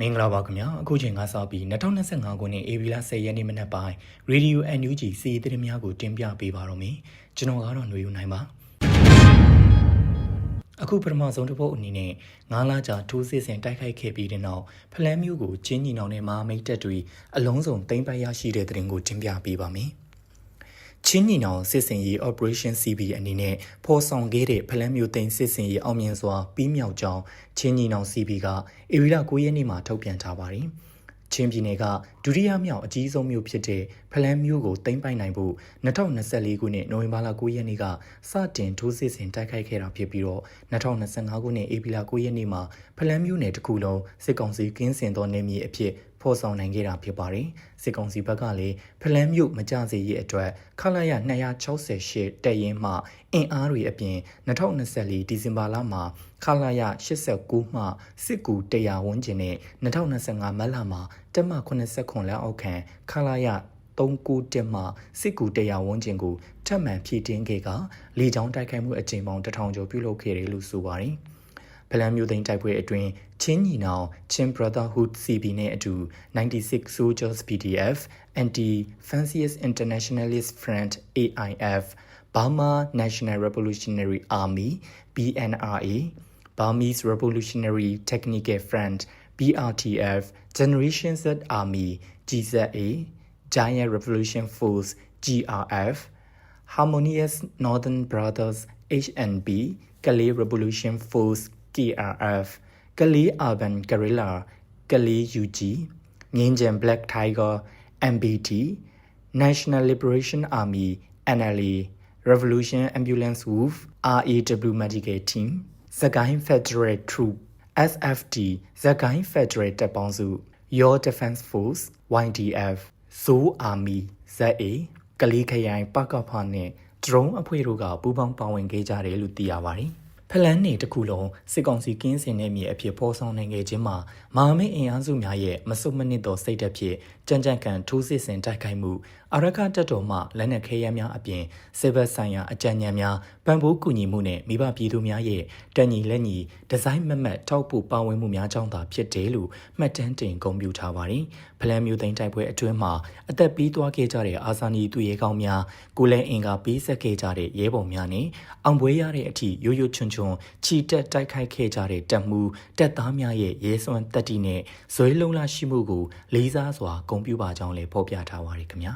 မင်္ဂလာပါခင်ဗျာအခုချိန်ကစပြီး2025ခုနှစ်ဧပြီလ10ရက်နေ့မနက်ပိုင်း Radio NUG စီးရီးသတင်းများကိုတင်ပြပေးပါတော့မယ်ကျွန်တော်ကတော့ຫນွေဦးနိုင်ပါအခုပထမဆုံးတစ်ပုတ်အနေနဲ့ငါးလကြာထိုးစစ်ဆင်တိုက်ခိုက်ခဲ့ပြီးတဲ့နောက်ဖလန်းမျိုးကိုချင်းညီနောင်နဲ့မဟာမိတ်တပ်တွေအလုံးစုံသိမ်းပိုက်ရရှိတဲ့သတင်းကိုတင်ပြပေးပါမယ် ချင်းညီနောင်စစ်စင်ရေး Operation CB အနေနဲ့ဖော်ဆောင်ခဲ့တဲ့ဖလန်းမျိုးသိမ်းစစ်စင်ရေးအောင်မြင်စွာပြီးမြောက်ကြောင်းချင်းညီနောင် CB ကဧပြီလ9ရက်နေ့မှာထုတ်ပြန်ထားပါတယ်။ချင်းပြည်နယ်ကဒုတိယမြောက်အကြီးဆုံးမြို့ဖြစ်တဲ့ဖလန်းမြို့ကိုသိမ်းပိုက်နိုင်ဖို့2024ခုနှစ်နိုဝင်ဘာလ9ရက်နေ့ကစတင်ထိုးစစ်ဆင်တိုက်ခိုက်ခဲ့တာဖြစ်ပြီးတော့2025ခုနှစ်ဧပြီလ9ရက်နေ့မှာဖလန်းမြို့နယ်တစ်ခုလုံးစစ်ကောင်စီကင်းစင်သောနေမြေအဖြစ် ဖော်ဆောင်နိုင်ခဲ့တာဖြစ်ပါတယ်။စစ်ကောင်စီဘက်ကလည်းဖလန်းမြို့မကြစေရေးအတွက်ခလာရ268တပ်ရင်းမှအင်အားတွေအပြင်2024ဒီဇင်ဘာလမှာခလာရ89မှစစ်ကူ100ဝန်းကျင်နဲ့2025မတ်လမှာတက်မ89လက်အောက်ခံခလာရ39တက်မှစစ်ကူ100ဝန်းကျင်ကိုထပ်မံဖြည့်တင်းခဲ့ကလေကြောင်းတိုက်ခိုက်မှုအကြိမ်ပေါင်း1000ကျော်ပြုလုပ်ခဲ့တယ်လို့ဆိုပါတယ်။ဖ လန်မျိုးသိန်းတိုက်ပွဲအတွင်းချင်းညီနောင်ချင်း Brotherhood CB နဲ့အတူ96 Soldiers PDF Anti Fanciest Internationalist Front AIF Burma National Revolutionary Army BNRA Burmese Revolutionary Technical Front BRTF Generation Z Army GZA Giant Revolution Force GRF Harmonious Northern Brothers HNB Kali Revolution Force KRF ကလေး Urban Guerrilla ကလေး UG ငင်းကြံ Black Tiger MBT National Liberation Army NLA Revolution Ambulance Wolf RAW Medical Team စကိုင်း Federal Troop SFT စကိုင်း Federal တပ်ပေါင်းစု Your Defense Force YDF Zoo Army ZA ကလေးခရိုင်ပကဖနဲ့ drone အဖွဲ့တို့ကပူးပေါင်းပါဝင်ခဲ့ကြတယ်လို့သိရပါတယ်။ ဖလန်းနေတစ်ခုလုံးစစ်ကောင်စီကင်းစင်တဲ့မြေအဖြစ်ပေါ်ဆောင်နိုင်ခဲ့ခြင်းမှာမဟာမိတ်အင်အားစုများရဲ့မဆုတ်မနစ်သောစိတ်ဓာတ်ဖြင့်ကြံ့ကြံ့ကန်ထိုးစစ်ဆင်တိုက်ခိုက်မှု အရကတပ်တော်မှလက်နက်ခဲယမ်းများအပြင်စစ်ဘက်ဆိုင်ရာအကြံဉာဏ်များပံ့ပိုးကူညီမှုနဲ့မိဘပြည်သူများရဲ့တန်ညီလက်ညီဒီဇိုင်းမမတ်ထောက်ပို့ပါဝင်မှုများကြောင့်သာဖြစ်တယ်လို့မှတ်တမ်းတင်ဂုဏ်ပြုထားပါတယ်။ဖလန်မျိုးသိန်းတိုက်ပွဲအတွင်းမှာအသက်ပေးသွားခဲ့ကြတဲ့အာဇာနည်သူရဲကောင်းများကိုလည်းအင်ကာပေးဆက်ခဲ့ကြတဲ့ရဲဘော်များနဲ့အောင်ပွဲရတဲ့အထိရိုးရိုးချွန်းချွန်းချီတက်တိုက်ခိုက်ခဲ့ကြတဲ့တပ်မှုတပ်သားများရဲ့ရဲစွမ်းတက်တီနဲ့ဇွဲလုံးလာရှိမှုကိုလေးစားစွာဂုဏ်ပြုပါကြောင်းလည်းဖော်ပြထားပါတယ်ခင်ဗျာ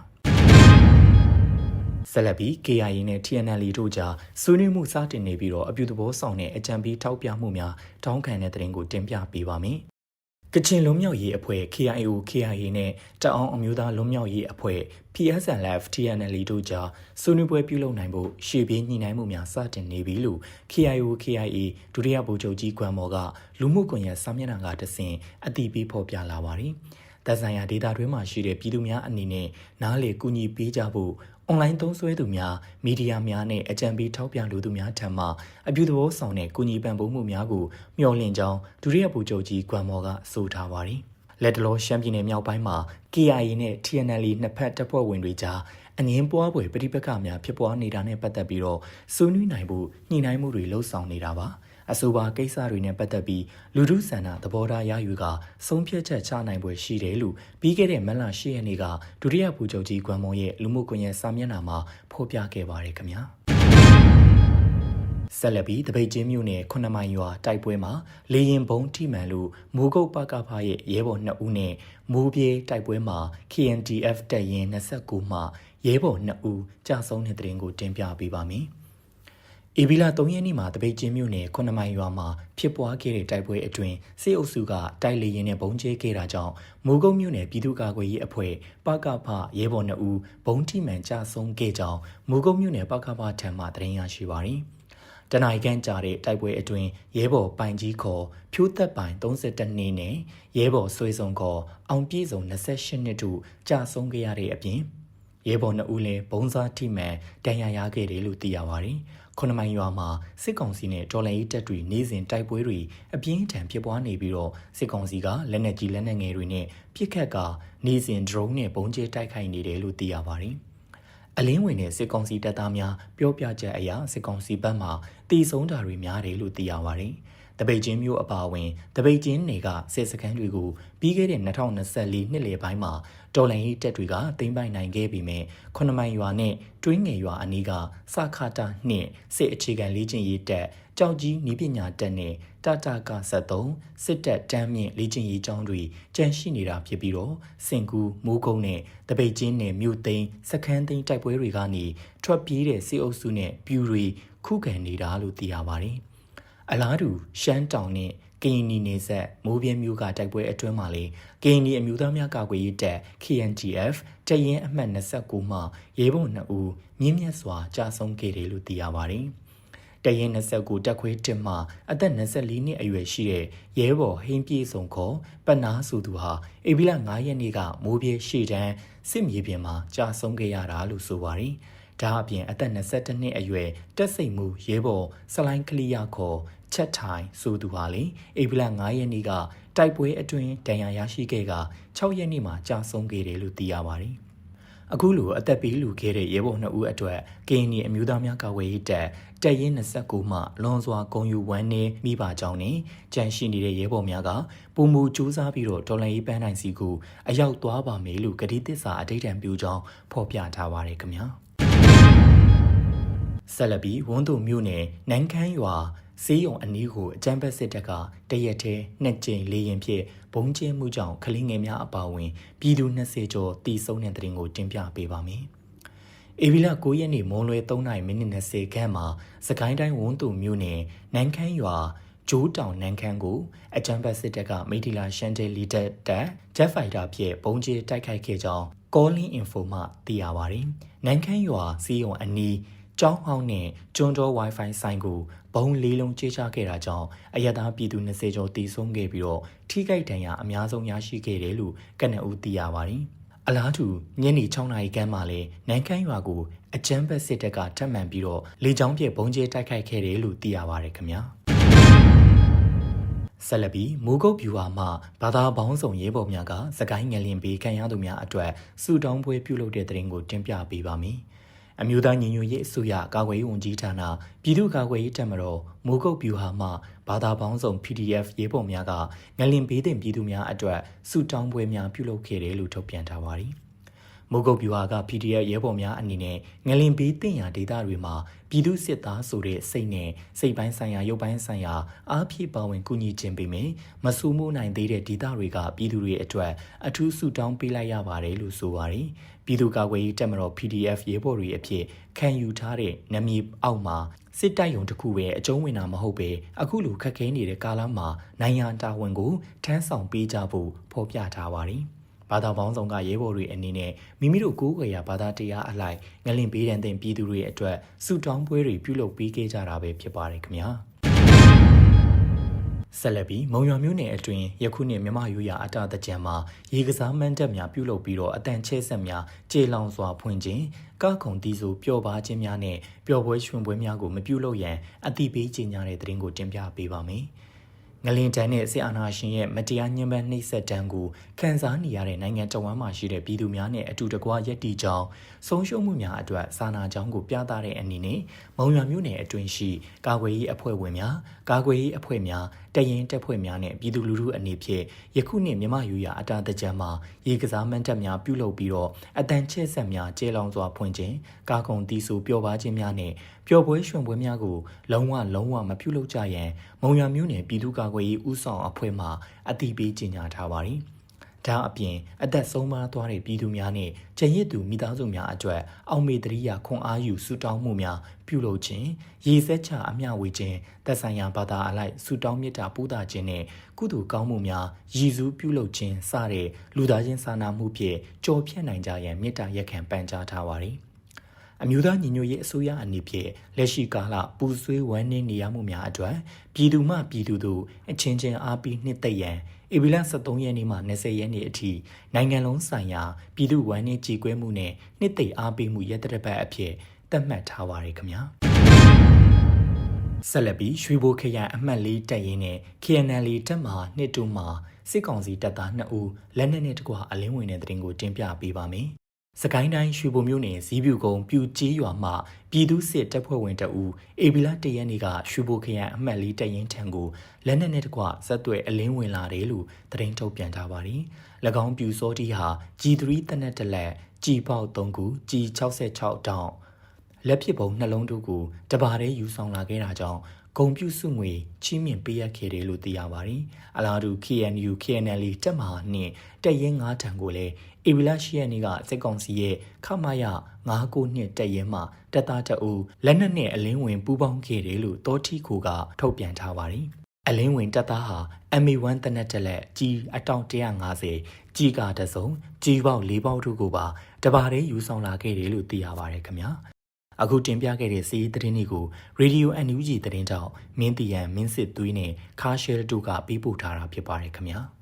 ဆက်လက်ပြီး KIA နဲ့ TNL တို့ကြားဆွေးနွေးမှုစတင်နေပြီးတော့အပြုသဘောဆောင်တဲ့အကြံပေးထောက်ပြမှုများတောင်းခံတဲ့တဲ့ရင်ကိုတင်ပြပေးပါမယ်။ကချင်လွတ်မြောက်ရေးအဖွဲ့ KIO KIA နဲ့တအောင်းအမျိုးသားလွတ်မြောက်ရေးအဖွဲ့ PSLF TNL တို့ကြားဆွေးနွေးပွဲပြုလုပ်နိုင်ဖို့ရှေ့ပြေးညှိနှိုင်းမှုများစတင်နေပြီလို့ KIO KIA ဒုတိယဗိုလ်ချုပ်ကြီးကွမ်မော်ကလူမှုကွန်ရက်စာမျက်နှာကတဆင့်အတည်ပြုဖော်ပြလာပါတယ်။ သက်ဆိုင်ရာဒေတာတွင်းမှာရှိတဲ့ပြည်သူများအနေနဲ့နားလေကူညီပေးကြဖို့အွန်လိုင်းသုံးစွဲသူများမီဒီယာများနဲ့အကြံပေးထောက်ပြလူသူများထံမှအပြုသဘောဆောင်တဲ့ကူညီပံ့ပိုးမှုများကိုမျှော်လင့်ကြောင်းဒုတိယဗိုလ်ချုပ်ကြီးကွမ်မော်ကဆိုထားပါတယ်။လက်တလောရှမ်းပြည်နယ်မြောက်ပိုင်းမှာ KIA နဲ့ TNL နှစ်ဖက်တပ်ဖွဲ့ဝင်တွေကြားအငင်းပွားပွဲပြိပက္ခများဖြစ်ပွားနေတာနဲ့ပတ်သက်ပြီးတော့ဆွေးနွေးနိုင်ဖို့ညှိနှိုင်းမှုတွေလှုံ့ဆော်နေတာပါ။ အဆိုပါကိစ္စတွေနဲ့ပတ်သက်ပြီးလူထုဆန္ဒသဘောထားရယူကဆုံးဖြတ်ချက်ချနိုင်ပွဲရှိတယ်လို့ပြီးခဲ့တဲ့မလ10ရက်နေ့ကဒုတိယဗိုလ်ချုပ်ကြီးကွမ်မွန်ရဲ့လူမှုကွန်ရက်စာမျက်နှာမှာဖော်ပြခဲ့ပါတယ်ခင်ဗျာဆက်လက်ပြီးတပိတ်ချင်းမြို့နယ်ခုနှစ်မိုင်ရွာတိုက်ပွဲမှာလေရင်ဘုံထိမှန်လို့မိုးကုတ်ပကဖရဲ့ရဲဘော်2ဦးနဲ့မိုးပြေးတိုက်ပွဲမှာ KNDF တပ်ရင်း29မှရဲဘော်2ဦးကြာဆုံးတဲ့တဲ့ရင်ကိုတင်ပြပေးပါမယ်။ ဧပြီလ3ရက်နေ့မှာတပိတ်ချင်းမြို့နယ်ခုနမိုင်ရွာမှာဖြစ်ပွားခဲ့တဲ့တိုက်ပွဲအတွင်းစစ်အုပ်စုကတိုက်လေရင်နဲ့ဘုံကျဲခဲ့တာကြောင့်မိုးကုတ်မြို့နယ်ပြည်သူ့ကာကွယ်ရေးအဖွဲ့ပကဖရဲဘော်2ဦးဘုံထိမှန်ကြဆုံးခဲ့ကြောင်းမိုးကုတ်မြို့နယ်ပကဖထံမှသတင်းရရှိပါသည်တနင်္လာနေ့ကကြာတဲ့တိုက်ပွဲအတွင်းရဲဘော်ပိုင်ကြီးခေါ်ဖြိုးသက်ပိုင်32နှစ်နဲ့ရဲဘော်ဆွေစုံခေါ်အောင်ပြည့်စုံ28နှစ်တို့ကြာဆုံးခဲ့ရတဲ့အပြင်ရဲဘော်2ဦးလည်းဘုံစားထိမှန်တန်ရာရခဲ့တယ်လို့သိရပါတယ်။ ခုနမိုင်ရွာမှာစစ်ကောင်စီနဲ့တော်လှန်ရေးတပ်တွေနေစဉ်တိုက်ပွဲတွေအပြင်းထန်ဖြစ်ပွားနေပြီးတော့စစ်ကောင်စီကလက်နက်ကြီးလက်နက်ငယ်တွေနဲ့ပစ်ခတ်ကနေစဉ် drone နဲ့ပုံကျဲတိုက်ခိုက်နေတယ်လို့သိရပါတယ်။အလင်းဝင်တဲ့စစ်ကောင်စီတပ်သားများပြောပြချက်အရစစ်ကောင်စီဘက်မှတီဆုံးတာတွေများတယ်လို့သိရပါတယ်။ တပိတ်ချင်းမျိုးအပါအဝင်တပိတ်ချင်းတွေကစစ်စခန်းတွေကိုပြီးခဲ့တဲ့2024နှစ်လယ်ပိုင်းမှာတော်လန်ရေးတပ်တွေကတင်ပိုင်နိုင်ခဲ့ပြီးမြဲခုနမိုင်ရွာနဲ့တွင်းငယ်ရွာအနီးကစခတာနှင့်စစ်အခြေခံလေ့ကျင့်ရေးတပ်ကြောက်ကြီးနီးပညာတပ်နဲ့တတာက73စစ်တပ်တမ်းမြင့်လေ့ကျင့်ရေးကျောင်းတွေကျန်ရှိနေတာဖြစ်ပြီးတော့စင်ကူမိုးကုန်းနဲ့တပိတ်ချင်းနဲ့မြို့သိမ်းစခန်းသိမ်းတိုက်ပွဲတွေကနေထွက်ပြေးတဲ့စစ်အုပ်စုနဲ့ပြူတွေခုခံနေတာလို့သိရပါတယ်။ အလားတူရှမ်းတောင်နဲ့ကရင်နီနေဆက်မိုးပြင်းမျိုးကတိုက်ပွဲအတွင်းမှာလေကရင်နီအမျိုးသားများကာကွယ်ရေးတပ် KNGF တရင်အမှတ်29မှရေပုံ2ဦးမြင့်မြတ်စွာကြာဆုံးခဲ့တယ်လို့သိရပါတယ်။တရင်29တက်ခွေးတစ်မှအသက်24နှစ်အရွယ်ရှိတဲ့ရဲဘော်ဟင်းပြေဆုံခေါ်ပနာဆိုသူဟာဧပြီလ9ရက်နေ့ကမိုးပြင်းရှေ့တန်းစစ်မြေပြင်မှာကြာဆုံးခဲ့ရတာလို့ဆိုပါတယ်။ ဒါအပြင်အသက်22နှစ်အရွယ်တက်စိတ်မှုရဲဘော်စလိုင်းကလီယာခေါ်ချက်ထိုင်ဆိုသူဟာလေဧပြီလ9ရက်နေ့ကတိုက်ပွဲအတွင်းဒဏ်ရာရရှိခဲ့က6ရက်နေ့မှာကြာဆုံးခဲ့တယ်လို့သိရပါတယ်။အခုလိုအသက်ပေးလူခဲ့တဲ့ရဲဘော်နှစ်ဦးအတွက်ကရင်နီအမျိုးသားများကာကွယ်ရေးတပ်တပ်ရင်း29မှလွန်စွာဂုံယူဝမ်းနေမိပါကြောင်းနဲ့ကြန့်ရှိနေတဲ့ရဲဘော်များကပုံမူစူးစမ်းပြီးတော့ဒေါ်လာရေးပန်းတိုင်စီကိုအရောက်သွားပါမယ်လို့ကတိသစ္စာအထိတ်တံပြုကြောင်းဖော်ပြထားပါတယ်ခင်ဗျာ ဆက်လက်ပြီးဝန်းသူမြို့နယ်နန်းခမ်းရွာစေးရုံအနီးကိုအကြမ်းဖက်စစ်တပ်ကတရက်တည်းနှစ်ကြိမ်လေရင်ဖြင့်ဘုံကျင်းမှုကြောင့်ကလေးငယ်များအပါအဝင်ပြည်သူ20ကျော်တီဆုံးတဲ့တဲ့ရင်ကိုတင်ပြပေးပါမယ်။အေဗီလာ9ရက်နေ့မွန်လွဲ3:30မိနစ်20ခန်းမှာစကိုင်းတိုင်းဝန်းသူမြို့နယ်နန်းခမ်းရွာဂျိုးတောင်နန်းခမ်းကိုအကြမ်းဖက်စစ်တပ်ကမိတီလာရှန်တဲလီတက်တက်ဂျက်ဖိုက်တာဖြင့်ပုံကျတိုက်ခိုက်ခဲ့ကြောင်း calling info မှသိရပါတယ်။နန်းခမ်းရွာစီးရုံအနီး ကျောင်းဟောင်းနဲ့ကျွန်းတော် Wi-Fi ဆိုင်ကိုဘုံလေးလုံးကြေချခဲ့တာကြောင့်အရသာပြည်သူ20ကျော်တည်ဆုံးခဲ့ပြီးတော့ထိခိုက်ဒဏ်ရာအများဆုံးရရှိခဲ့တယ်လို့ကနဦးသိရပါတယ်။အလားတူညနေ6နာရီခန့်မှာလဲနန်ခမ်းရွာကိုအကြမ်းဖက်စစ်တပ်ကထပ်မံပြီးတော့လေကြောင်းပြဘုံကျဲတိုက်ခိုက်ခဲ့တယ်လို့သိရပါတယ်ခင်ဗျာ။ဆက်လက်ပြီးမူကုတ်ဗျူဟာမှဘာသာပေါင်းစုံရေးပေါ်များကစကိုင်းငလင်ပေးခံရသူများအတွက်စုတောင်းပွဲပြုလုပ်တဲ့တဲ့ရင်ကိုတင်ပြပေးပါမယ်။ အမျိုးသားညီညွတ်ရေးအစိုးရကာကွယ်ရေးဝန်ကြီးဌာနပြည်သူ့ကာကွယ်ရေးတပ်မတော်မိုးကုတ်ဗျူဟာမှဘာသာပေါင်းစုံ PDF ရေးပေါ်များကငလင်ဘေးတင်ပြည်သူများအတွက်စုတောင်းပွဲများပြုလုပ်ခဲ့တယ်လို့ထုတ်ပြန်ထားပါတယ်။ မိုးကုတ်ဗျူဟာက PDF ရဲဘော်များအနေနဲ့ငလင်ဘေးတင်ရာဒေသတွေမှာပြည်သူစစ်သားဆိုတဲ့စိတ်နဲ့စိတ်ပိုင်းဆိုင်ရာရုပ်ပိုင်းဆိုင်ရာအားဖြည့်ပါဝင်ကူညီခြင်းပေးမယ်မဆူမှုနိုင်သေးတဲ့ဒေသတွေကပြည်သူတွေအတွက်အထူးဆုတောင်းပေးလိုက်ရပါတယ်လို့ဆိုပါတယ်ပြည်သူ့ကာကွယ်ရေးတပ်မတော် PDF ရဲဘော်တွေအဖြစ်ခံယူထားတဲ့နမီအောက်မှာစစ်တိုက်ရုံတစ်ခုပဲအကျုံးဝင်တာမဟုတ်ပဲအခုလိုခက်ခဲနေတဲ့ကာလမှာနိုင်ငံတာဝန်ကိုထမ်းဆောင်ပေးကြဖို့ဖော်ပြထားပါတယ် ဘာသာပေါင်းစုံကရဲဘော်တွေအနေနဲ့မိမိတို့ကိုယ်ွယ်ရာဘာသာတရားအလိုက်ငလင်ပေးတဲ့တင်ပြည်သူတွေအတွက်စုတောင်းပွဲတွေပြုလုပ်ပေးခဲ့ကြတာပဲဖြစ်ပါတယ်ခင်ဗျာဆက်လက်ပြီးမုံရွာမြို့နယ်အတွင်းယခုနှစ်မြမရိုးရာအတာတကြံမှာရေကစားမန်းတက်များပြုလုပ်ပြီးတော့အတန်ချဲဆက်များကြေလောင်စွာဖွင့်ခြင်းကခုံတီးစုပျော်ပါခြင်းများနဲ့ပျော်ပွဲရွှင်ပွဲများကိုမပြုလုပ်ရန်အတိပေးကြေညာတဲ့သတင်းကိုတင်ပြပေးပါမယ်။ ငလင်တန်းနဲ့စစ်အာဏာရှင်ရဲ့မတရားညှဉ်းပန်းနှိပ်စက်တမ်းကိုခံစားနေရတဲ့နိုင်ငံတော်ဝန်မှရှိတဲ့ပြည်သူများနဲ့အတူတကွရက်တီကြောင်းဆုံးရှုံးမှုများအတွက်စာနာကြောင်းကိုပြသတဲ့အနေနဲ့မုံရွာမြို့နယ်အတွင်းရှိကာကွယ်ရေးအဖွဲ့ဝင်များကာကွယ်ရေးအဖွဲ့များ တရင်တပ်ဖွဲ့များနဲ့ပြည်သူလူထုအနေဖြင့်ယခုနှစ်မြမယူရအတာတကြံမှာရေကစားမှန်းတက်များပြုလုပ်ပြီးတော့အတန်ချဲ့ဆက်များကျဲလောင်စွာဖွင့်ခြင်းကာကုံတီးဆူပျော်ပါခြင်းများနဲ့ပျော်ပွဲရွှင်ပွဲများကိုလုံးဝလုံးဝမပြုလုပ်ကြရန်မုံရွာမြို့နယ်ပြည်သူ့ကာကွယ်ရေးဦးဆောင်အဖွဲ့မှအတိပေးကြေညာထားပါသည် ဒါအပြင်အသက်ဆုံးမသွားတဲ့ပြည်သူများနဲ့ကျရစ်သူမိသားစုများအတွက်အောင်မေတရိယာခွန်အားယူဆုတောင်းမှုများပြုလုပ်ခြင်းရေစက်ချအမျှဝေခြင်းသက်ဆိုင်ရာဘာသာအလိုက်ဆုတောင်းမေတ္တာပူးတာခြင်းနဲ့ကုသိုလ်ကောင်းမှုများရည်စူးပြုလုပ်ခြင်းစတဲ့လူသားချင်းစာနာမှုဖြင့်ကြော်ဖြတ်နိုင်ကြရန်မေတ္တာရက်ခံပန်ကြားထားပါသည်အမျိုးသားညီညွတ်ရေးအစိုးရအနေဖြင့်လက်ရှိကာလပူဆွေးဝမ်းနည်းနေရမှုများအတွက်ပြည်သူမှပြည်သူတို့အချင်းချင်းအားပေးနှစ်သက်ရန် ဧပြီလ23ရက်နေ့မှ20ရက်နေ့အထိနိုင်ငံလုံးဆိုင်ရာပြည်သူဝမ်းနည်းကြေကွဲမှုနဲ့နှစ်သိမ့်အားပေးမှုရတရပတ်အဖြစ်သတ်မှတ်ထားပါရခင်ဗျာဆက်လက်ပြီးရွှေဘိုခရိုင်အမှတ်၄တပ်ရင်းနဲ့ KNL တပ်မှနှစ်တူမှစစ်ကောင်စီတပ်သား2ဦးလက်နက်နဲ့တကွအလင်းဝင်တဲ့တဲ့တင်ကိုတင်ပြပေးပါမယ် စကိုင်းတိုင်းရွှေဘုံမြို့နယ်ဇီးပြူကုန်းပြူကြီးရွာမှပြည်သူစစ်တပ်ဖွဲ့ဝင်တအူအေဘီလာတရက်နေ့ကရွှေဘိုခရိုင်အမှတ်လေးတရင်ထံကိုလက်နက်နဲ့တကွဇက်သွဲအလင်းဝင်လာတယ်လို့သတင်းထုတ်ပြန်ထားပါတယ်။၎င်းပြူစောတီဟာ G3 တနက်တလက်ကြီးပေါက်3ခု G66 တောင်လက်ဖြစ်ပုံနှလုံးတို့ကိုတပါးတည်းယူဆောင်လာခဲ့တာကြောင့် ဂုံပြူစုငွေချီးမြှင့်ပေးရခဲ့တယ်လို့သိရပါတယ်။အလားတူ KNU KNL တက်မဟာနှင့်တက်ရင်9ထံကိုလည်းဧပြီလ10ရက်နေ့ကစစ်ကောင်စီရဲ့ခမာယ992နှစ်တက်ရင်မှတက်သားတအူလက်နက်နဲ့အလင်းဝင်ပူးပေါင်းခဲ့တယ်လို့တောထီကိုကထုတ်ပြန်ထားပါတယ်။အလင်းဝင်တက်သားဟာ MA1 တနက်တက်လက်ကြီးအတောင်150ကြီးကာတစုံကြီးပေါက်၄ပေါက်တို့ကိုပါတပါးတည်းယူဆောင်လာခဲ့တယ်လို့သိရပါတယ်ခင်ဗျာ။ အခုတင်ပြခဲ့တဲ့စီးရီးသတင်းတွေကို Radio NUG သတင်းတောက်မင်းတီယန်မင်းစစ်သွေးနဲ့ခါရှယ်တူကပေးပို့ထားတာဖြစ်ပါတယ်ခင်ဗျာ။